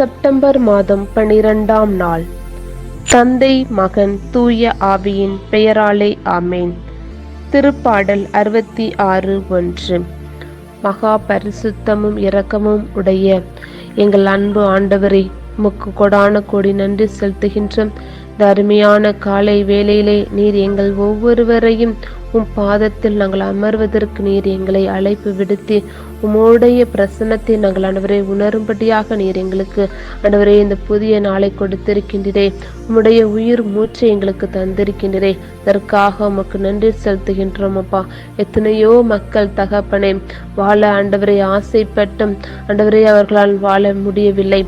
September மாதம் பனிரெண்டாம் நாள். தந்தை மகன் தூய ஆவியின் பெயராலே ஆமேன். திருப்பாடல் அறுபத்தி ஆறு ஒன்று. மகா பரிசுத்தமும் இரக்கமும் உடைய எங்கள் அன்பு ஆண்டவரை உமக்கு கொடான கோடி நன்றி செலுத்துகின்றோம். இந்த அருமையான காலை வேளையிலே நீர் எங்கள் ஒவ்வொருவரையும் உம் பாதத்தில் நாங்கள் அமர்வதற்கு நீர் எங்களை அழைப்பு விடுத்தி உம்முடைய பிரசன்னத்தை நாங்கள் ஆண்டவரை உணரும்படியாக நீர் எங்களுக்கு ஆண்டவரே இந்த புதிய நாளை கொடுத்திருக்கின்றே உம்முடைய உயிர் மூச்சை எங்களுக்கு தந்திருக்கின்றே அதற்காக உமக்கு நன்றி செலுத்துகின்றோம் அப்பா. எத்தனையோ மக்கள் தகப்பனே வாழ ஆண்டவரை ஆசைப்பட்டும் ஆண்டவரே அவர்களால் வாழ முடியவில்லை.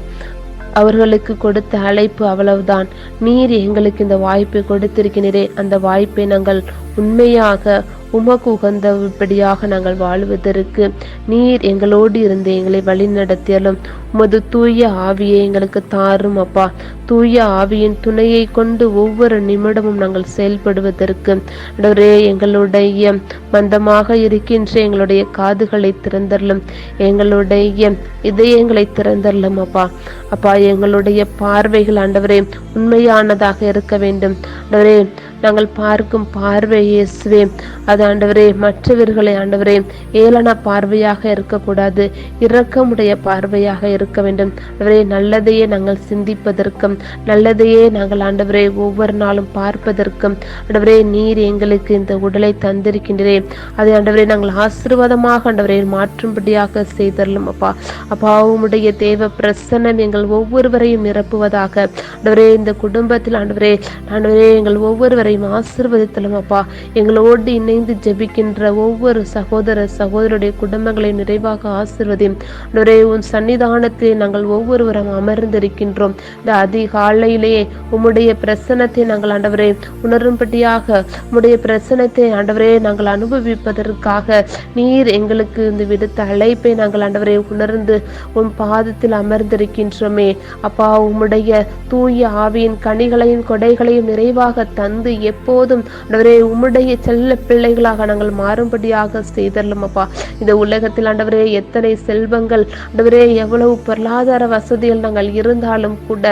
அவர்களுக்கு கொடுத்த அழைப்பு அவ்வளவுதான். நீர் எங்களுக்கு இந்த வாய்ப்பை கொடுத்திருக்கிறீரே அந்த வாய்ப்பை நாங்கள் உண்மையாக உமக்கு உகந்தபடியாக நாங்கள் வாழ்வதற்கு நீர் எங்களோடு இருந்து எங்களை வழி நடத்தியாலும் உமது தூய ஆவியை எங்களுக்கு தாரும் அப்பா. தூய ஆவியின் துணையை கொண்டு ஒவ்வொரு நிமிடமும் நாங்கள் செயல்படுவதற்கு. ஆண்டவரே எங்களுடைய மந்தமாக இருக்கின்ற எங்களுடைய காதுகளை திறந்தரலும். எங்களுடைய இதயங்களை திறந்தரலும் அப்பா. அப்பா எங்களுடைய பார்வைகள் ஆண்டவரே உண்மையானதாக இருக்க வேண்டும். ஆண்டவரே நாங்கள் பார்க்கும் பார்வை இயேசுவே. அது ஆண்டவரே மற்றவர்களை ஆண்டவரே ஏளன பார்வையாக இருக்கக்கூடாது இரக்கமுடைய பார்வையாக இருக்க வேண்டும். ஆண்டவரே நல்லதையே நாங்கள் சிந்திப்பதற்கும் நல்லதையே நாங்கள் ஆண்டவரே ஒவ்வொரு நாளும் பார்ப்பதற்கும் ஆண்டவரே நீர் எங்களுக்கு இந்த உடலை தந்திருக்கின்றே அதை ஆண்டவரே நாங்கள் ஆசீர்வாதமாக ஆண்டவரே மாற்றும்படியாக செய்தரலும் அப்பா. அப்பா உம்முடைய தேவ பிரசன்னம் எங்கள் ஒவ்வொருவரையும் நிரப்புவதாக. ஆண்டவரே இந்த குடும்பத்தில் ஆண்டவரே ஆண்டவரே எங்கள் ஒவ்வொருவரையும் ஆசீர்வதித்தலும் அப்பா. எங்களோடு இணைந்து ஜெபிக்கின்ற ஒவ்வொரு சகோதர சகோதரருடைய குடும்பங்களை நிறைவாக ஆசீர்வதியும். ஆண்டவரே உன் சன்னிதானத்தில் நாங்கள் ஒவ்வொருவரும் அமர்ந்திருக்கின்றோம். இந்த அதிகாலையிலேயே உம்முடைய பிரசனத்தை நாங்கள் ஆண்டவரே உணரும்படியாக உம்முடைய பிரசனத்தை ஆண்டவரே நாங்கள் அனுபவிப்பதற்காக நீர் எங்களுக்கு இந்த விடுத்த அழைப்பை நாங்கள் ஆண்டவரே உணர்ந்து உன் பாதத்தில் அமர்ந்திருக்கின்றோமே. அப்பா உம்முடைய தூய ஆவியின் கனிகளையும் கொடைகளையும் நிறைவாக தந்து எப்போதும் ஆண்டவரே உம்முடைய செல்ல பிள்ளைகளாக நாங்கள் மாறும்படியாக செய்தரலும் அப்பா. இந்த உலகத்தில் ஆண்டவரே எத்தனை செல்வங்கள் ஆண்டவரே எவ்வளவு பொருளாதார வசதிகள் நாங்கள் இருந்தாலும் கூட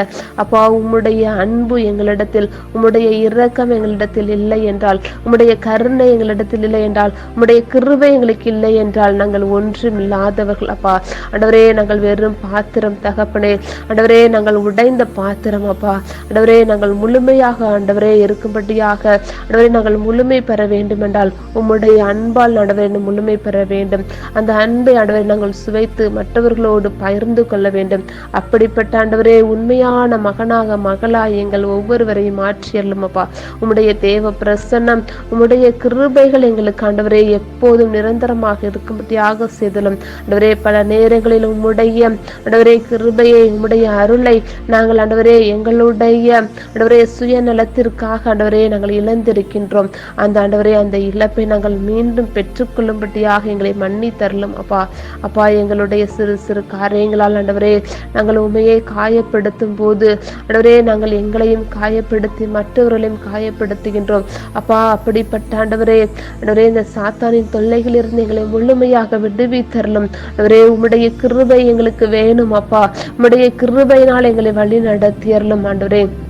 அப்பா உம்முடைய அன்பு எங்களிடத்தில் உம்முடைய இரக்கம் எங்களிடத்தில் இல்லை என்றால் உம்முடைய கருணை எங்களிடத்தில் இல்லை என்றால் உம்முடைய கிருபை எங்களுக்கு இல்லை என்றால் நாங்கள் ஒன்றும் இல்லாதவர்கள் அப்பா. ஆண்டவரே நாங்கள் வெறும் பாத்திரம் தகப்பனே ஆண்டவரே நாங்கள் உடைந்த பாத்திரம் அப்பா. ஆண்டவரே நாங்கள் முழுமையாக ஆண்டவரே இருக்கும்படியாக ஆண்டவரே நாங்கள் முழுமை பெற வேண்டும் என்றால் உம்முடைய அன்பால் ஆண்டவரே முழுமை பெற வேண்டும். அந்த அன்பை ஆண்டவரை நாங்கள் சுவைத்து மற்றவர்களோடு பகிர்ந்து கொள்ள வேண்டும். அப்படிப்பட்ட ஆண்டவரே உண்மையான மகனாக மகளாய் எங்கள் ஒவ்வொருவரையும் மாற்றியல்லும் அப்பா. உம்முடைய தேவ பிரசன்னம் உம்முடைய கிருபைகள் எங்களுக்கு ஆண்டவரே எப்போதும் நிரந்தரமாக இருக்கும்படியாக செய்தலும். ஆண்டவரே பல நேரங்களில் உம்முடைய ஆண்டவரே கிருபையை உம்முடைய அருளை நாங்கள் ஆண்டவரே எங்களுடைய ஆண்டவரே சுயநலத்திற்காக ஆண்டவரே நாங்கள் இழந்திருக்கின்றோம். அந்த ஆண்டவரே அந்த இழப்பை நாங்கள் மீண்டும் பெற்றுக்கொள்ளும்படியாக எங்களை மன்னி தரலும் அப்பா. அப்பா எங்களுடைய சிறு சிறு காரியங்களால் ஆண்டவரே நாங்கள் உண்மையை காயப்படுத்தும் போது ஆண்டவரே நாங்கள் எங்களையும் காயப்படுத்தி மற்றவர்களையும் காயப்படுத்துகின்றோம். அப்பா அப்படிப்பட்ட ஆண்டவரே ஆண்டவரே இந்த சாத்தானின் தொல்லைகளிலிருந்து எங்களை முழுமையாக விடுவித்தரலும். ஆண்டவரே உம்முடைய கிருபை எங்களுக்கு வேணும் அப்பா. உம்முடைய கிருபையினால் எங்களை வழி நடத்தியறலும் ஆண்டவரே. đêm.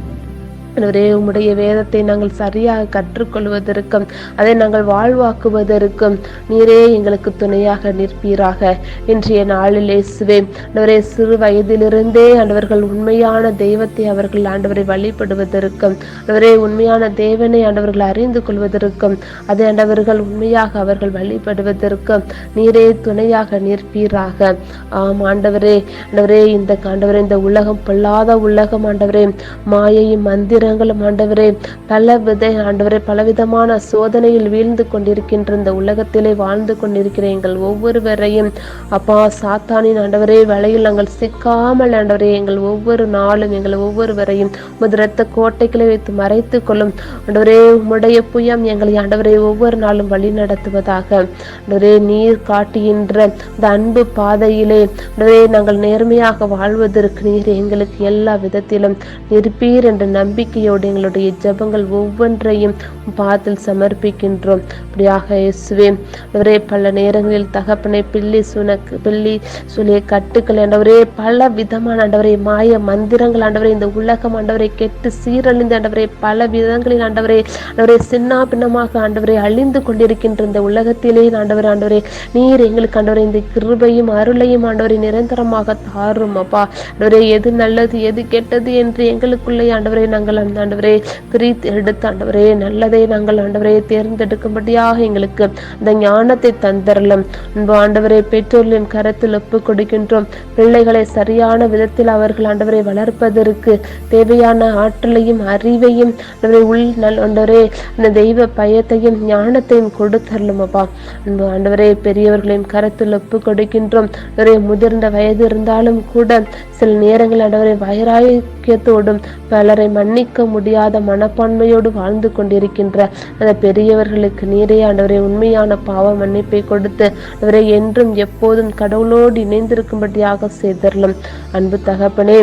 ஆண்டவரே உம்முடைய வேதத்தை நாங்கள் சரியாக கற்றுக்கொள்வதற்கும் அதை நாங்கள் வாழ்வாக்குவதற்கும் நீரே எங்களுக்கு துணையாக நிற்பீராக. இன்றைய நாளில் இயேசுவே ஆண்டவரே சிறு வயதிலிருந்தே ஆண்டவர்கள் உண்மையான தெய்வத்தை அவர்கள் ஆண்டவரை வழிபடுவதற்கும் ஆண்டவரே உண்மையான தேவனை ஆண்டவர்கள் அறிந்து கொள்வதற்கும் அதை ஆண்டவர்கள் உண்மையாக அவர்கள் வழிபடுவதற்கும் நீரே துணையாக நிற்பீராக. ஆம் ஆண்டவரே ஆண்டவரே இந்த ஆண்டவரே இந்த உலகம் பொல்லாத உலகம் ஆண்டவரே மாயையும் மந்திரங்களும் ஆண்டவரே பல வித ஆண்டவரே பலவிதமான சோதனையில் வீழ்ந்து கொண்டிருக்கின்ற இந்த உலகத்திலே வாழ்ந்து கொண்டிருக்கிற எங்கள் ஒவ்வொருவரையும் அப்பா சாத்தானின் ஆண்டவரே வலையில் நாங்கள் சிக்காமல் ஆண்டவரே எங்கள் ஒவ்வொரு நாளும் எங்கள் ஒவ்வொருவரையும் உமது ரத்த கோட்டைகளை வைத்து மறைத்து கொள்ளும். ஆண்டவரே உம்முடைய புயம் எங்களை ஆண்டவரே ஒவ்வொரு நாளும் வழி நடத்துவதாக. ஆண்டவரே நீர் காட்டுகின்ற இந்த அன்பு பாதையிலே ஆண்டவரே நாங்கள் நேர்மையாக வாழ்வதற்கு நீர் எங்களுக்கு எல்லா விதத்திலும் இருப்பீர் என்ற நம்பிக்கை நம்பிக்கையோடு எங்களுடைய ஜபங்கள் ஒவ்வொன்றையும் பாதத்தில் சமர்ப்பிக்கின்றோம். அப்படியாக இயேசுவே ஒரே பல நேரங்களில் தகப்பனை பில்லி சுனக்கு பில்லி சொல்லிய கட்டுக்கள் ஆண்டவரே பல விதமான ஆண்டவரை மாய மந்திரங்கள் ஆண்டவரை இந்த உலகம் ஆண்டவரை கெட்டு சீரழிந்து ஆண்டவரை பல விதங்களில் ஆண்டவரை ஆண்டவரே சின்ன பின்னமாக ஆண்டவரை அழிந்து கொண்டிருக்கின்ற இந்த உலகத்திலே ஆண்டவர் ஆண்டவரே நீர் எங்களுக்கு ஆண்டவரை இந்த கிருபையும் அருளையும் ஆண்டவரை நிரந்தரமாக தாரும் அப்பா ஆண்டவரே எது நல்லது எது கெட்டது என்று எங்களுக்குள்ளே ஆண்டவரை நாங்கள் அந்த ஆண்டவரே பிரித்து எடுத்து ஆண்டவரே நல்லதை நாங்கள் ஆண்டவரே தேர்ந்தெடுக்கும்படியாக எங்களுக்கு அந்த ஞானத்தை தந்தரலும். அன்பு ஆண்டவரே பெற்றோர்களின் கரத்தில் ஒப்பு கொடுக்கின்றோம் பிள்ளைகளை சரியான விதத்தில் அவர்கள் ஆண்டவரை வளர்ப்பதற்கு தேவையான ஆற்றலையும் அறிவையும் ஆண்டவரை உள் நல் ஆண்டவரே அந்த தெய்வ பயத்தையும் ஞானத்தையும் கொடுத்தரலும் அப்பா. அன்பு ஆண்டவரே பெரியவர்களையும் கரத்தில் ஒப்பு கொடுக்கின்றோம் ஆண்டவரே முதிர்ந்த வயது இருந்தாலும் கூட சில நேரங்கள் ஆண்டவரை வைராக்கியத்தோடும் பலரை மன்னிக்க முடியாத மனப்பான்மையோடு வாழ்ந்து கொண்டிருக்கின்ற அந்த பெரியவர்களுக்கு நீரே ஆண்டவரே உண்மையான பாவ மன்னிப்பை கொடுத்து அவரை என்றும் எப்போதும் கடவுளோடு இணைந்திருக்கும்படியாக செய்தரலும். அன்பு தகப்பனே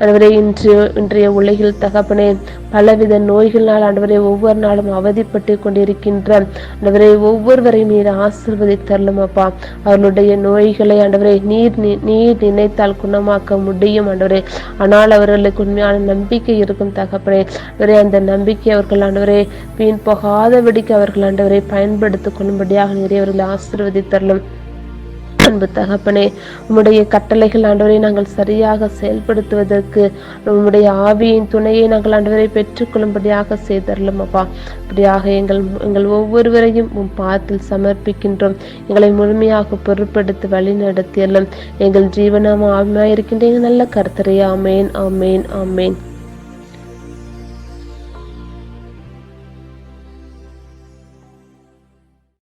ஆண்டவரே இன்று இன்றைய உலகில் தகப்பனே பலவித நோய்களினால் ஆண்டவரை ஒவ்வொரு நாளும் அவதிப்பட்டு கொண்டிருக்கின்ற ஆண்டவரை ஒவ்வொருவரையும் நீர் ஆசிர்வதித்தரலும் அப்பா. அவர்களுடைய நோய்களை ஆண்டவரை நீர் நி- நீர் நினைத்தால் குணமாக்க முடியும் ஆண்டவரே. ஆனால் அவர்களுக்கு உண்மையான நம்பிக்கை இருக்கும் தகப்பனே. ஆண்டவரே அந்த நம்பிக்கை அவர்கள் ஆண்டவரே வீண் போகாதபடிக்கு அவர்கள் ஆண்டவரை பயன்படுத்திக் கொள்ளும்படியாக நிறைய அவர்களை ஆசிர்வதித்தரலும். அன்பு தகப்பனே உம்முடைய கட்டளைகள் ஆண்டவரை நாங்கள் சரியாக செயல்படுத்துவதற்கு உம்முடைய ஆவியின் துணையை நாங்கள் ஆண்டவரை பெற்றுக்கொள்ளும்படியாக செய்தரலும் அப்பா. அப்படியாக எங்கள் எங்கள் ஒவ்வொருவரையும் உம் பாதத்தில் சமர்ப்பிக்கின்றோம். எங்களை முழுமையாக பொருட்படுத்தி வழி நடத்தியலும் எங்கள் ஜீவனாம ஆவியமாக இருக்கின்ற நல்ல கர்த்தரே ஆமேன் ஆமேன் ஆமேன்.